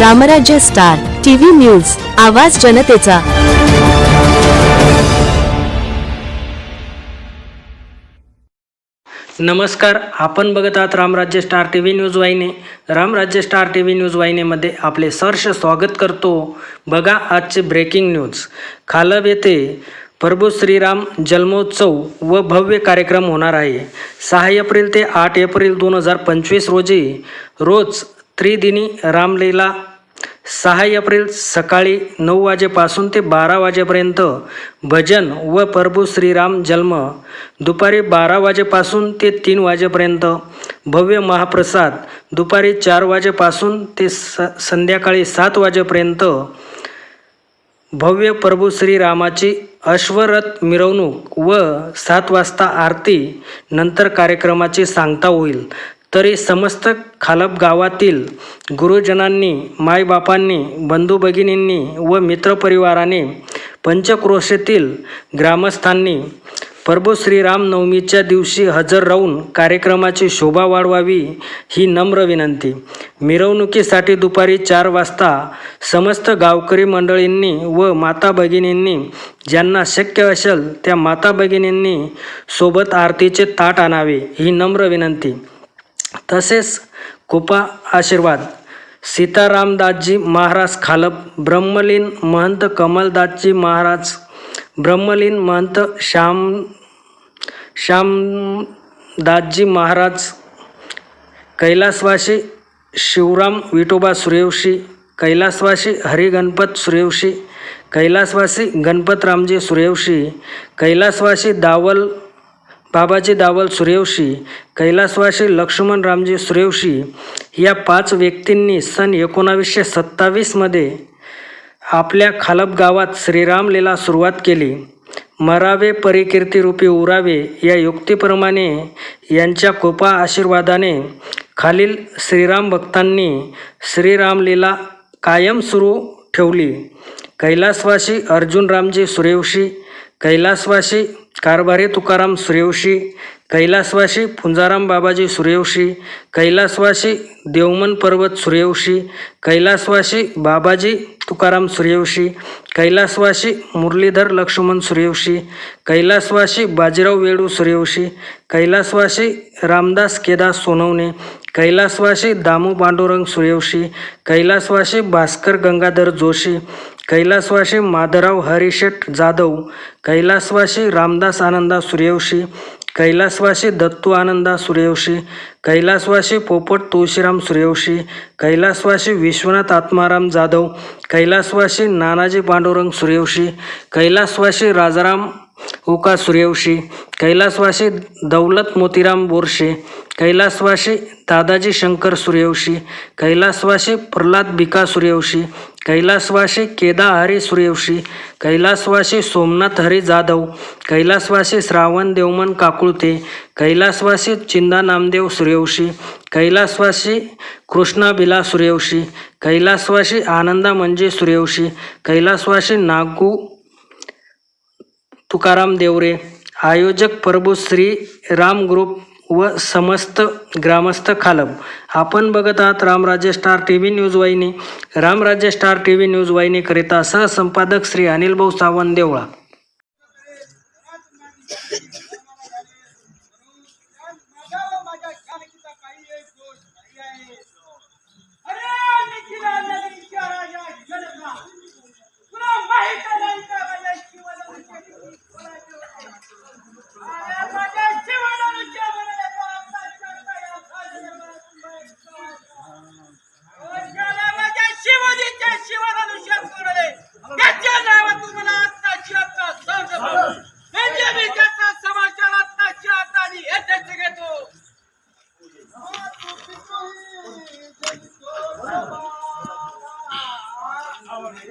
रामराज्य star TV news आवाज जनतेचा. नमस्कार आपण बघत आहात Ramrajya star T V news वाहिनी. Ramrajya star T V news वाहिनीमध्ये आपले सहर्ष स्वागत करतो. बघा आजचे ब्रेकिंग न्यूज खालब येथे प्रभू श्रीराम जन्मोत्सव व भव्य कार्यक्रम होणार आहे. सहा एप्रिल ते आठ एप्रिल दोन हजार पंचवीस रोजी रोज त्रिदिनी रामलीला सहा एप्रिल सकाळी नऊ वाजेपासून ते बारा वाजेपर्यंत भजन व प्रभू श्रीराम जन्म दुपारी बारा वाजेपासून ते तीन वाजेपर्यंत भव्य महाप्रसाद दुपारी चार वाजेपासून ते स संध्याकाळी सात वाजेपर्यंत भव्य प्रभू श्रीरामाची अश्वरथ मिरवणूक व सात वाजता आरती नंतर कार्यक्रमाची सांगता होईल. तरी समस्त खालप गावातील गुरुजनांनी मायबापांनी बंधू भगिनींनी व मित्रपरिवाराने पंचक्रोशेतील ग्रामस्थांनी प्रभू श्रीराम नवमीच्या दिवशी हजर राहून कार्यक्रमाची शोभा वाढवावी ही नम्र विनंती. मिरवणुकीसाठी दुपारी चार वाजता समस्त गावकरी मंडळींनी व माता भगिनींनी ज्यांना शक्य असेल त्या माता भगिनींनी सोबत आरतीचे ताट आणावे ही नम्र विनंती. तसेच कृपा आशीर्वाद. सीतारामदासजी महाराज खालप ब्रह्मलीन महंत कमलदासजी महाराज ब्रह्मलीन महंत श्याम श्यामदासजी महाराज कैलासवासी शिवराम विठोबा सूर्यवंशी कैलासवासी हरिगणपत सूर्यवंशी कैलासवासी गणपतरामजी सूर्यवंशी कैलासवासी दावल बाबाजी दावल सूर्यवंशी कैलासवासी लक्ष्मण रामजी सूर्यवंशी या पाच व्यक्तींनी सन एकोणावीसशे सत्तावीसमध्ये आपल्या खालप गावात श्रीरामलीला सुरुवात केली. मरावे परिकीर्तीरूपी उरावे या युक्तीप्रमाणे यांच्या कृपा आशीर्वादाने खालील श्रीराम भक्तांनी श्रीरामलीला कायम सुरू ठेवली. कैलासवासी अर्जुनरामजी सुरेवशी कैलासवासी कारभारी तुकाराम सूर्यवंशी कैलासवाशी पुंजाराम बाबाजी सूर्यवंशी कैलासवाशी देवमन पर्वत सूर्यवंशी कैलासवाशी बाबाजी तुकाराम सूर्यवंशी कैलासवाशी मुरलीधर लक्ष्मण सूर्यवंशी कैलासवाशी बाजीराव वेडू सूर्यवंशी कैलासवाशी रामदास केदास सोनवणे कैलासवाशी दामू पांडुरंग सूर्यवंशी कैलासवाशी भास्कर गंगाधर जोशी कैलासवासी माधवराव हरिशेठ जाधव कैलासवासी रामदास आनंदा सूर्यवंशी कैलासवासी दत्तू आनंदा सूर्यवंशी कैलासवासी पोपट तुळशीराम सूर्यवंशी कैलासवासी विश्वनाथ आत्माराम जाधव कैलासवासी नानाजी पांडुरंग सूर्यवंशी कैलासवासी राजाराम ओका सूर्यवंशी कैलासवासी दौलत मोतीराम बोरशे कैलासवासी दादाजी शंकर सूर्यवंशी कैलासवासी प्रल्हाद बिका सूर्यवंशी कैलासवासी केदा हरी सूर्यवंशी कैलासवासी सोमनाथ हरी जाधव कैलासवासी श्रावण देवमन काकुळते कैलासवासी चिंदा नामदेव सूर्यवंशी कैलासवासी कृष्णा बिला सूर्यवंशी कैलासवासी आनंदा मंजे सूर्यवंशी कैलासवासी नागू तुकाराम देवरे आयोजक प्रभू श्री राम ग्रुप व समस्त ग्रामस्थ खालम. आपण बघत आहात Ramrajya star T V news वाहिनी. Ramrajya star T V news वाहिनीकरिता सहसंपादक Shri Anil Bhau Sawant Deola.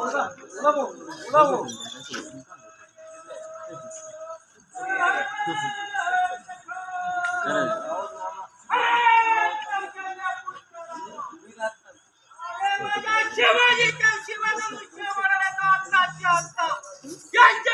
orada. Ula bu. Ula bu. Evet. Şivacıktan şivacıktan şivacıktan şivacıktan şivacıktan